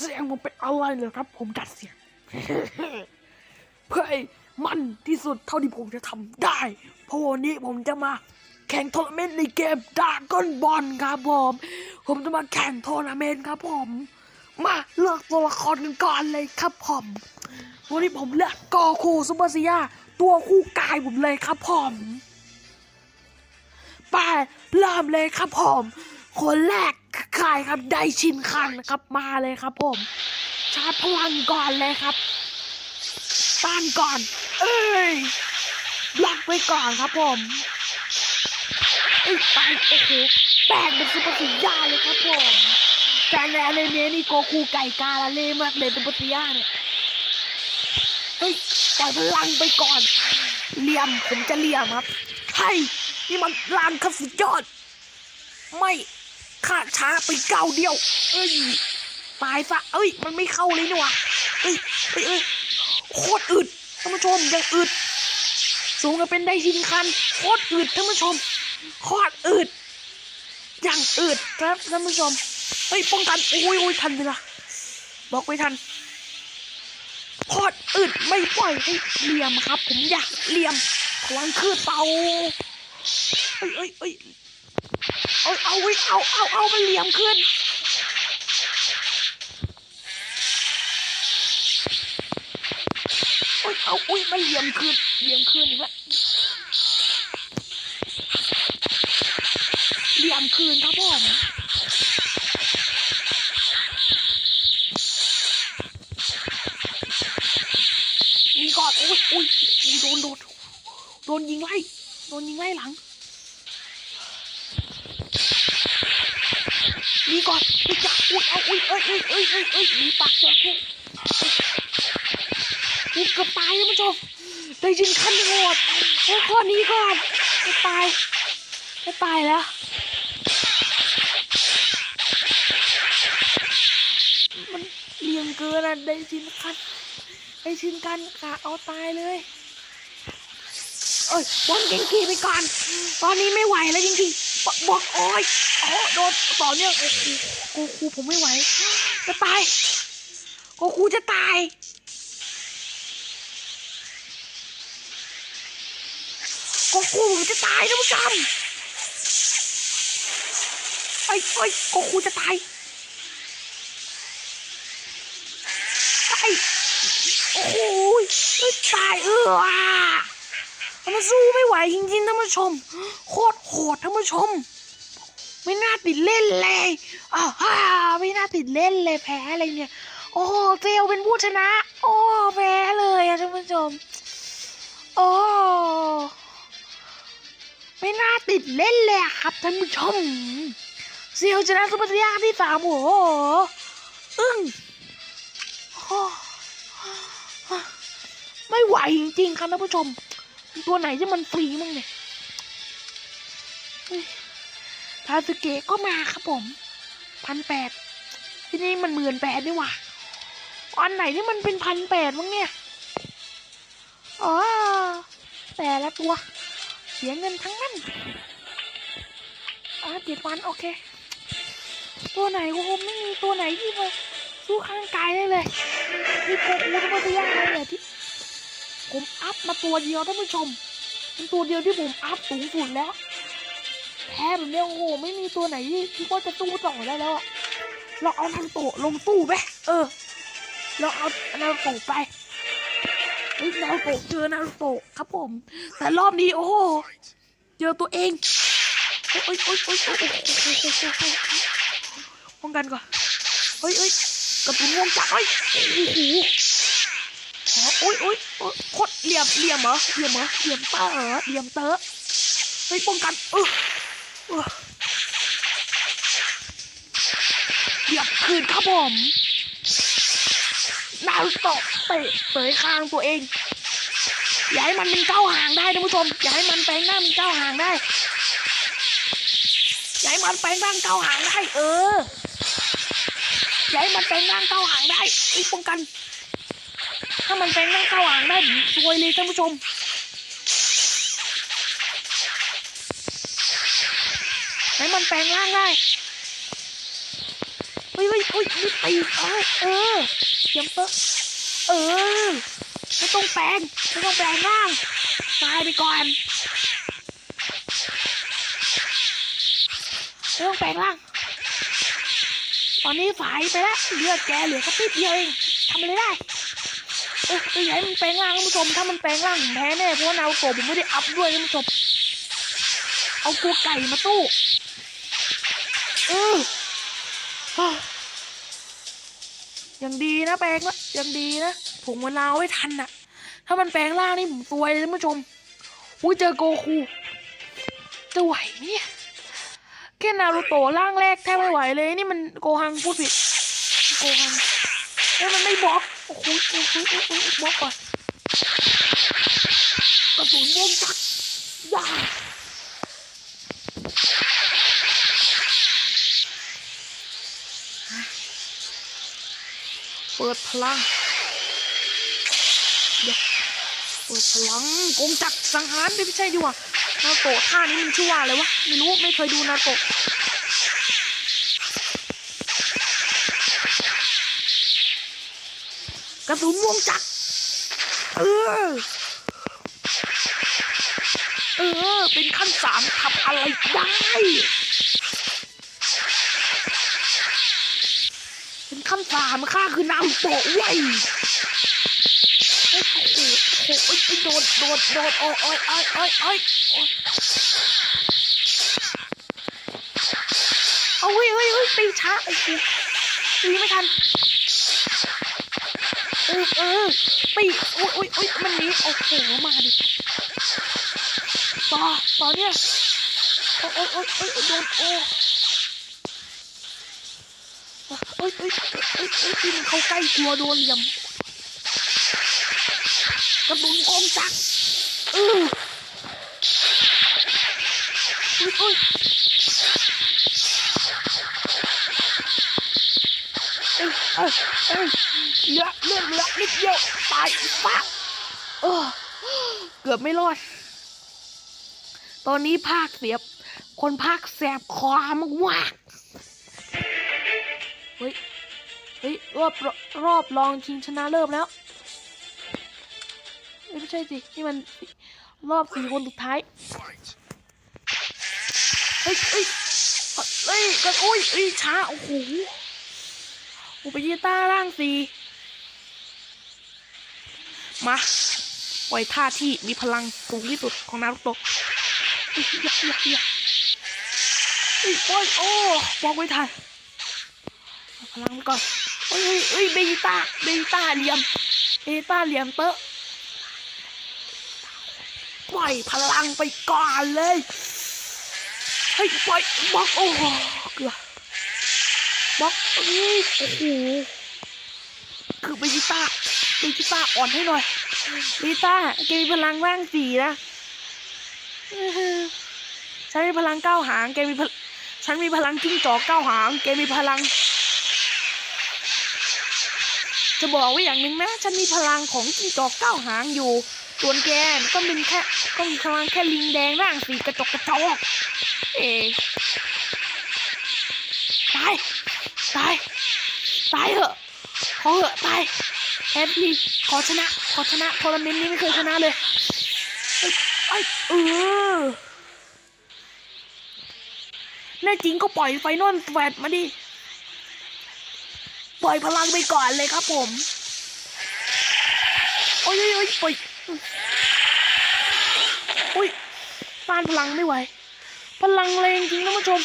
เสียงผมเป็นอะไรเลยครับ ผมดัดเสียง เพื่อให้มันที่สุดเท่าที่ผมจะทำได้ เพราะวันนี้ผมจะมาแข่งทัวร์นาเมนต์ในเกมดาก้อนบอลครับผม ผมจะมาแข่งทัวร์นาเมนต์ครับผม มาเลือกตัวละครกันก่อนเลยครับผมวันนี้ผมเลือกกอคูซูเปอร์ซียาตัวคู่กายผมเลยครับผมไปเริ่มเลยครับผม คนแรก ใครครับไดชินคันะครับมาเลยครับผม ชาร์จพลังก่อนเลยครับต้านก่อน เอ้ยบล็อกไว้ก่อนครับผมเอ้ยไปโอ้โหแปลงเป็นซุปเปอร์ซียาเลยครับผมแต่ในอนิเมะนี่โกคูไก่กาละเล่มากเลยเปอร์ซียาเนี่ยเฮ้ยปล่อยพลังไปก่อนเหลี่ยมผมจะเหลี่ยมครับ ให้นี่มันลานคับสุดยอด ไม่ ข้าช้าไปเก้าวเดียว เอ้ยตายซะเอ้ย มันไม่เข้าเลยนี่วะเอ้ยเอ้ยเอ้ยโคตรอึดท่านผู้ชมยังอึด สูงกับเป็นได้ชินคันโคตรอึดท่านผู้ชมโคตรอึดอย่างอึดครับท่านผู้ชมเฮ้ยป้องกันโอ้ยโอ้ยทันเวลาบอกไว้ทันโคตรอึดไม่ปล่อยให้เหลี่ยมครับ ผมอยากเหลี่ยมพลังคือเตาเอ้ยเอ้ยเอ้ย เอาเอาเว้ยเอาเอาเอามันเหลี่ยมขึ้นโอ้ยเอาอุ้ยมันเหลี่ยมขึ้นเหลี่ยมขึ้นอีกแล้วเหลี่ยมคืนครับผมมีกอนอุ้ยอุ้ยอุ้ยโดนโดนโดนยิงไล่โดนยิงไล่หลัง มีก่อนอุ้ยจะอุ้ยเอาอุ้ยเอ้ยเอ้ยเอ้ยเอ้ยเอ้ยมีปากจระเข้อุ้ยเกือบตายท่านผู้ชมได้ยินขั้นโหดโอ้ยข้อนี้ก่อนไม่ตายไม่ตายแล้ว มันเลียงเกินอะได้ชินคันได้ชินกันขาเอาตายเลยเอ้ยบอลเก่งกีไปก่อน ตอนนี้ไม่ไหวแล้วจริงๆบบอกโอ้ย โอ้โดนต่อเนื่องโอ้โหโกคูผมไม่ไหว จะตาย โกคูจะตาย โกคูผมจะตายท่านผู้ชมไอ้ไอ้โกคูจะตายไอ้โอ้โหเอ้ยตายเออว่ะมันสู้ไม่ไหวจริงๆท่านผู้ชม โคตรโหดท่านผู้ชม ไม่น่าติดเล่นเลยอ้าวไม่น่าติดเล่นเลยแพ้อะไรเนี่ย โอ้เซลเป็นผู้ชนะ โอ้แพ้เลยอะท่านผู้ชม โอ้ไม่น่าติดเล่นเลยอะครับท่านผู้ชมเซลชนะซุปเปอร์ซียาที่สามโอ้โหอึ้งไม่ไหวจริงๆครับท่านผู้ชม ตัวไหนที่มันฟรีมั่งเนี่ย เฮ้ยทาสเกะก็มาครับผมพันแปดที่นี่มันหมื่นแปดนี่หว่าอันไหนที่มันเป็นพันแปดมั้งเนี่ยอ๋อแต่ละตัว เสียเงินทั้งนั้นอะเจ็ดวันโอเค ตัวไหนก็คงไม่มีตัวไหนที่มาสู้ข้างกายได้เลยนี่โกคูธรรมะยาเลยเนี่ยที่ผมอัพมาตัวเดียวท่านผู้ชมเป็นตัวเดียวที่ผมอัพสูงสุดแล้ว แพ้แบบนี้โอ้โหไม่มีตัวไหนที่คิดว่าจะสู้ต่อได้แล้วอะเราเอานารูโตะลงสู้ไหมเออเราเอานาโตะไปนารูโตะเจอนาโตะครับผม แต่รอบนี้โอ้โหเจอตัวเองโอ้ยโอ้ยโอ้ยโอ้ยโอ้ยโอ้ยโอ้ยโป้องกันก่อนเฮ้ยเฮ้ยกระตุ้นวงจักรเฮ้ยโอ้โหโอ้ยโอ้ยโคตรเหลี่ยมเหลี่ยมเหรอเหลี่ยมเหรอเหลี่ยมเตอเหรอเหลี่ยมเตอเฮ้ยป้องกันเออ เหยียมคืนครับผมนารุโตะเตะเสยคางตัวเอง อย่าให้มันเป็นเก้าหางได้ท่านผู้ชม อย่าให้มันแปลงหน้าเป็นเก้าหางได้ อย่าให้มันแปลงร่างเก้าหางได้ เออ อย่าให้มันแปลงร่างเก้าหางได้ไอ้ยป้องกัน ถ้ามันแปลงร่างเข้าอ่างได้ผมซวยเลยท่านผู้ชม ให้มันแปลงร่างได้เฮ้ยเฮ้ยเฮ้ยตีเออเออเยี่ยมเปอะเออไม่ต้องแปลงไม่ต้องแปลงร่างตายไปก่อนไม่ต้องแปลงร่างตอนนี้ฝายไปแล้วเลือดแกเหลือแค่ติดเดียวเองทำอะไรได้เอออย่าให้มันแปลงร่างท่านผู้ชมถ้ามันแปลงร่างผมแพ้แน่เพราะว่านารูโตะผมไม่ได้อัพด้วยท่านผู้ชมเอาตัวไก่มาสู้ ยังดีนะแปลงละยังดีนะผงมะนาไว้ทันน่ะถ้ามันแปลงร่างนี่ผมซวยเลยท่านผู้ชมอุ้ยเจอโกคูจะไหวไหมเนี่ยแค่นารูโตะร่างแรกแทบไม่ไหวเลย นี่มันโกฮังพูดผิดโกฮังเอ้ยมันไม่บล็อกโอ้โหโอ้โหโอ้โหบล็อกก่อนกระสุนวงจักรยา ปิดพลังเดี๋ยวเปิดพลังกงจักรสังหารไม่ใช่ดีกว่านาโตะท่านี้มันชื่อว่าอะไรวะไม่รู้ไม่เคยดูนาโตะกระสุนวงจักรเออ เออ เป็นขั้นสามทำอะไรได้ เป็นขั้นสามข้าคือนารูโตะเว้ยโอ้โหโอ้โหโอ้ยโดดโดดโดดโอ้ยโอ้ยโอ้ยโอ้ยโอ้ยเอาเฮ้ยเฮ้ยเฮ้ยตีช้าโอ้โหตีไม่ทันเออเออปีโอ้ยโอ้ยโอ้ยมันนี้โอ้โหมาดิต่อต่อเนี่ยโอ้โอ้โอ้โอ้ยโดนโอ้ เอ้ยเอ้ยเอ้ยเอ้ยเอ้ยที่มันเข้าใกล้กลัวโดนเหลี่ยมกระสุนกองจักรเอออุ้ยอุ้ยเอ้ยเอ้ยเอ้ยเหลือเลือดเหลือนิดเดียวตายปะเออเกือบไม่รอด ตอนนี้ภาคเสียบ คนภาคแสบคอมากว่า เฮ้ย เฮ้ยรอบรอบรองชิงชนะเริ่มแล้วไม่ใช่สิ นี่มันรอบสี่คนสุดท้าย เฮ้ยเฮ้ยเฮ้ยกันอุ้ยเฮ้ยช้า โอ้โหอุปยิต้าร่างสีมาปล่อยท่าที่มีพลังสูงที่สุดของนารุโตะเอ้ยอย่าอย่าอย่าเอ้ยโอ้ยโอ้บอกไว้ทัน เอาพลังไปก่อนเอ้ยเอ้ยเบยิต้าเบยิต้าเหลี่ยมเบยิต้าเหลี่ยมเตอะปล่อยพลังไปก่อนเลยเฮ้ยปล่อยบอกโอ้โหเกือบบล็อกนี่โอ้โหคือเบจิต้าเบจิต้าอ่อนให้หน่อยเบจิต้าแกมีพลังร่างสีนะฉันมีพลังเก้าหางแกมีพลฉันมีพลังจิ้งจอกเก้าหางแกมีพลัง จะบอกไว้อย่างหนึ่งนะ ฉันมีพลังของจิ้งจอกเก้าหางอยู่ ส่วนแกก็เป็นแค่ก็มีพลังแค่ลิงแดงร่างสีกระจกกระจกเอ๋ตาย ตาย ตายเหอะ ขอเหอะตายแอดพีขอชนะ ขอชนะทัวร์นาเมนต์นี้ไม่เคยชนะเลยเอ้เอ้ยเออแน่จริงก็ปล่อยไฟนอลแฟดมาดิ ปล่อยพลังไปก่อนเลยครับผม โอ้ยโอ้ยโอ้ยปล่อยอุ้ยต้านพลังไม่ไหว พลังแรงจริงนะผู้ชม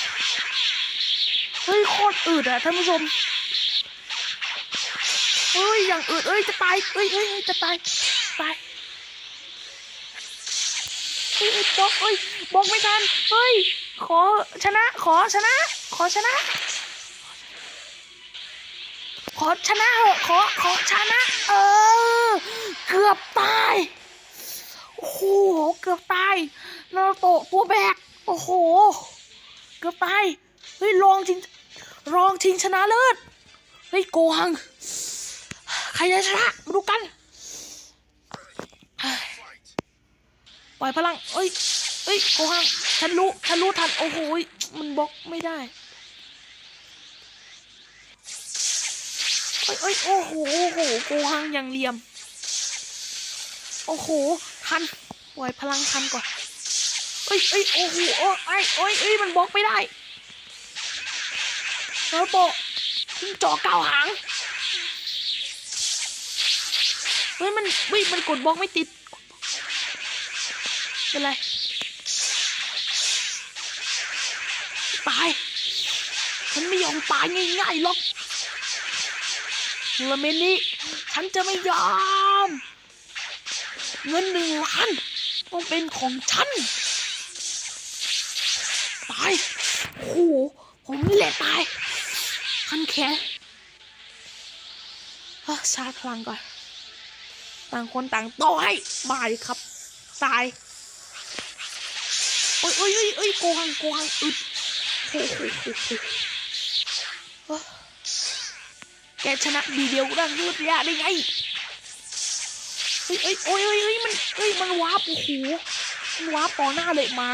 เฮ้ยโคตรอืดอะท่านผู้ชมเฮ้ยอย่างอืดเอ้ยจะตายเอ้ยเอ้ยจะตายตายเฮ้ยเอ้ยบล็อกเอ้ยบล็อกไม่ทันเฮ้ยขอชนะขอชนะ ขอชนะ ขอชนะเหอะขอขอชนะ เออ เกือบตาย โอ้โห เกือบตายนารูโตะตัวแบก โอ้โห เกือบตาย เฮ้ยลองจริงรองชิงชนะเลิศ เฮ้ยโกหัง ใครจะชนะมาดูกัน ปล่อยพลังเอ้ยเอ้ยโกหัง ฉันรู้ ฉันรู้ทัน โอ้โหยมันบล็อกไม่ได้ เอ้ยเอ้ยโอ้โหโอ้โหโกหังอย่างเหลี่ยม โอ้โหทันปล่อยพลังทันก่อนเอ้ยเอ้ยโอ้โหโอ้ยเอ้ยเอ้ยเอ้ยมันบล็อกไม่ได้แล้วโปะทิ้งจ่อเก่าหางเฮ้ยมันเฮ้ยมันกดบล็อกไม่ติดเป็นไรตายฉันไม่ยอมตายง่ายๆหรอก ทัวร์เมนต์นี้ ฉันจะไม่ยอม เงินหนึ่งล้านต้องเป็นของฉันตายโอ้โหผมนี่แหละตายคันแขนอ้อชาร์จพลังก่อน ต่างคนต่างโต้ให้บายครับ ตายโอ้ยโอ้ยโอ้ยโอ้ยโกหังโกหังอึดโอ้โห แกชนะดีเดียวก็ได้ยืดระยะได้ไงเฮ้ยเอ้ยโอ้ยโอ้ยโอ้ยมันเอ้ยมันวาร์ปโอ้โหมันวาร์ปต่อหน้าเลยมา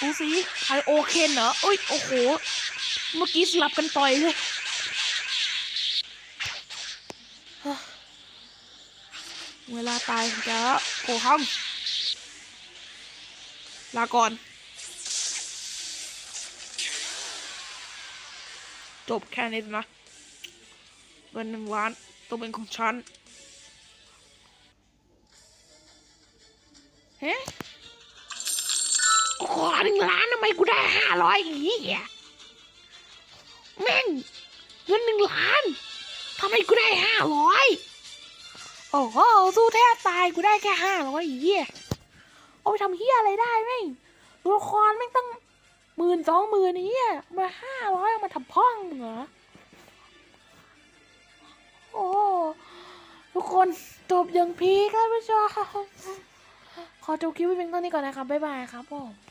ดูสิไอโอเคนเหรอเอ้ยโอ้โหเมื่อกี้สลับกันต่อยเลยเวลาตายของแกแล้วโกหังลาก่อน จบแค่นี้นะ เงินหนึ่งล้านต้องเป็นของฉันเฮ้ขอหนึ่งล้านทำไมกูได้ห้าร้อยอย่างนี้แม่งเงินหนึ่งล้านทำไมกูได้ห้าร้อยโอ้โหสู้แทบตายกูได้แค่ห้าร้อยอย่างนี้ยเอาไปทำเฮียอะไรได้แม่งตัวละครแม่งตั้งหมื่นสองหมื่นนี้มาห้าร้อยมาทำพ่องเหรอ โอ้ทุกคนจบอย่างพีคครับผู้ชมขอจบคลิปไว้เพียงเท่านี้ก่อนนะครับบ๊ายบายครับผม